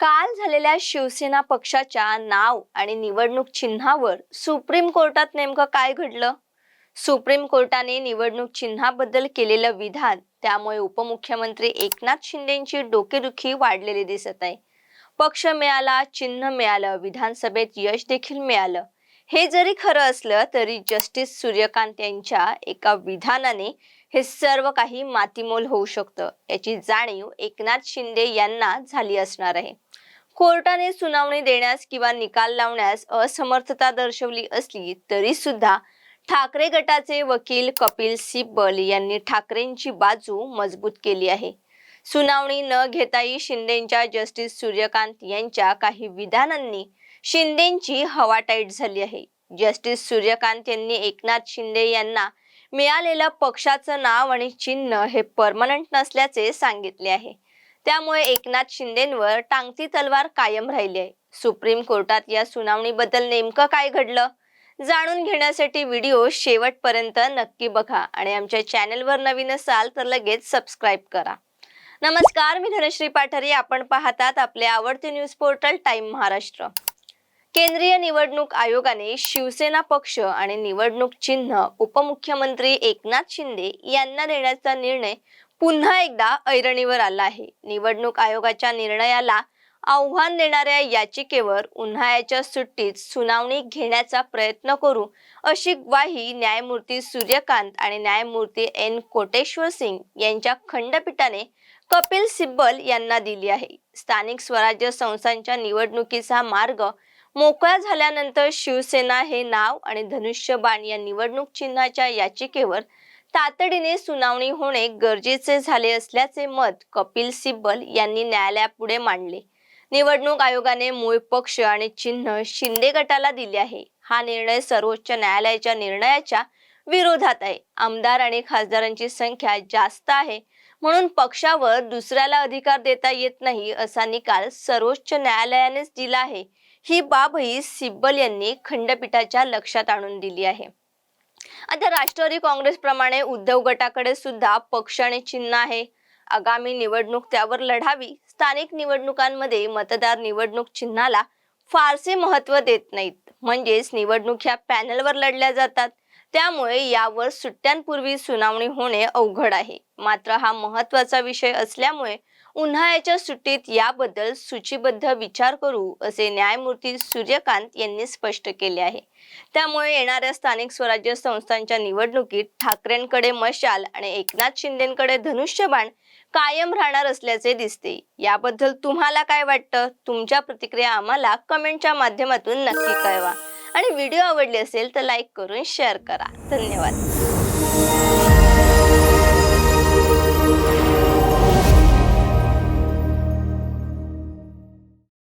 काल झालेल्या शिवसेना पक्षाच्या नाव आणि निवडणूक चिन्हावर सुप्रीम कोर्टात नेमकं काय घडलं? सुप्रीम कोर्टाने निवडणूक चिन्हाबद्दल केलेलं विधान त्यामुळे उपमुख्यमंत्री एकनाथ शिंदेची डोकेदुखी वाढलेली दिसत आहे. पक्ष मिळाला चिन्ह मिळालं विधानसभेत यश देखील मिळालं. हे जरी खरं असलं तरी जस्टिस सूर्यकांत यांच्या एका विधानाने हे सर्व काही मातीमोल होऊ शकतं याची जाणीव एकनाथ शिंदे यांना झाली असणार आहे. कोर्टाने सुनावणी देण्यास किंवा निकाल लावण्यास असमर्थता दर्शवली असली तरी सुद्धा ठाकरे गटाचे वकील कपिल सिब्बल यांनी ठाकरेंची बाजू मजबूत केली आहे. सुनावणी न घेताही शिंदेच्या जस्टिस सूर्यकांत यांच्या काही विधानांनी शिंदेची हवा टाईट झाली आहे. जस्टिस सूर्यकांत यांनी एकनाथ शिंदे यांना मिळालेलं पक्षाचं नाव आणि चिन्ह हे परमनंट नसल्याचे सांगितले आहे. त्यामुळे एकनाथ शिंदेंवर टांगती तलवार कायम राहिली आहे. सुप्रीम कोर्टात या सुनावणीबद्दल नेमकं काय घडलं? जाणून घेण्यासाठी व्हिडिओ शेवटपर्यंत नक्की बघा आणि आमच्या चॅनेलवर नवीन असाल तर लगेच सबस्क्राईब करा. नमस्कार मी धनश्री पाठारी. आपण पाहतात आपले आवडते न्यूज पोर्टल टाइम महाराष्ट्र. केंद्रीय निवडणूक आयोगाने शिवसेना पक्ष आणि निवडणूक चिन्ह उपमुख्यमंत्री एकनाथ शिंदे यांना देण्याचा निर्णय पुन्हा एकदा ऐरणीवर आला आहे. निवडणूक आयोगाच्या निर्णयाला आव्हान देणाऱ्या याचिकेवर उन्हाळ्याच्या सुट्टीत सुनावणी घेण्याचा प्रयत्न करू अशी ग्वाही न्यायमूर्ती सूर्यकांत आणि न्यायमूर्ती एन कोटेश्वर सिंग यांच्या खंडपीठाने कपिल सिब्बल यांना दिली आहे. स्थानिक स्वराज्य संस्थांच्या निवडणुकीचा मार्ग मोकळा झाल्यानंतर शिवसेना हे नाव आणि धनुष्यबाण या निवडणूक चिन्हाच्या याचिकेवर तातडीने सुनावणी होणे गरजेचे झाले असल्याचे मत कपिल सिब्बल यांनी न्यायालयापुढे मांडले. निवडणूक आयोगाने मूळ पक्ष आणि चिन्ह शिंदे गटाला दिले आहे. हा निर्णय सर्वोच्च न्यायालयाच्या निर्णयाच्या विरोधात आहे. आमदार आणि खासदारांची संख्या जास्त आहे म्हणून पक्षावर दुसऱ्याला अधिकार देता येत नाही असा निकाल सर्वोच्च न्यायालयानेच दिला आहे. ही बाबही सिब्बल यांनी खंडपीठाच्या लक्षात आणून दिली आहे. आता राष्ट्रवादी काँग्रेस प्रमाणे उद्धव गटाकडे सुद्धा पक्ष आणि चिन्ह आहे. आगामी निवडणूक त्यावर लढावी स्थानिक निवडणुकांमध्ये मतदार निवडणूक चिन्हाला फारसे महत्त्व देत नाहीत. म्हणजेच निवडणूक ह्या पॅनलवर लढल्या जातात. त्यामुळे यावर सुट्ट्यांपूर्वी सुनावणी होणे अवघड आहे. मात्र हा महत्त्वाचा विषय असल्यामुळे उन्हाळ्याच्या सुट्टीत याबद्दल सूचीबद्ध विचार करू असे न्यायमूर्ती सूर्यकांत यांनी स्पष्ट केले आहे. त्यामुळे येणाऱ्या स्थानिक स्वराज्य संस्थांच्या निवडणुकीत ठाकरेंकडे मशाल आणि एकनाथ शिंदेकडे धनुष्यबाण कायम राहणार असल्याचे दिसते. याबद्दल तुम्हाला काय वाटतं? तुमच्या प्रतिक्रिया आम्हाला कमेंटच्या माध्यमातून नक्की कळवा. आणि व्हिडिओ आवडले असेल तर लाईक करून शेअर करा. धन्यवाद.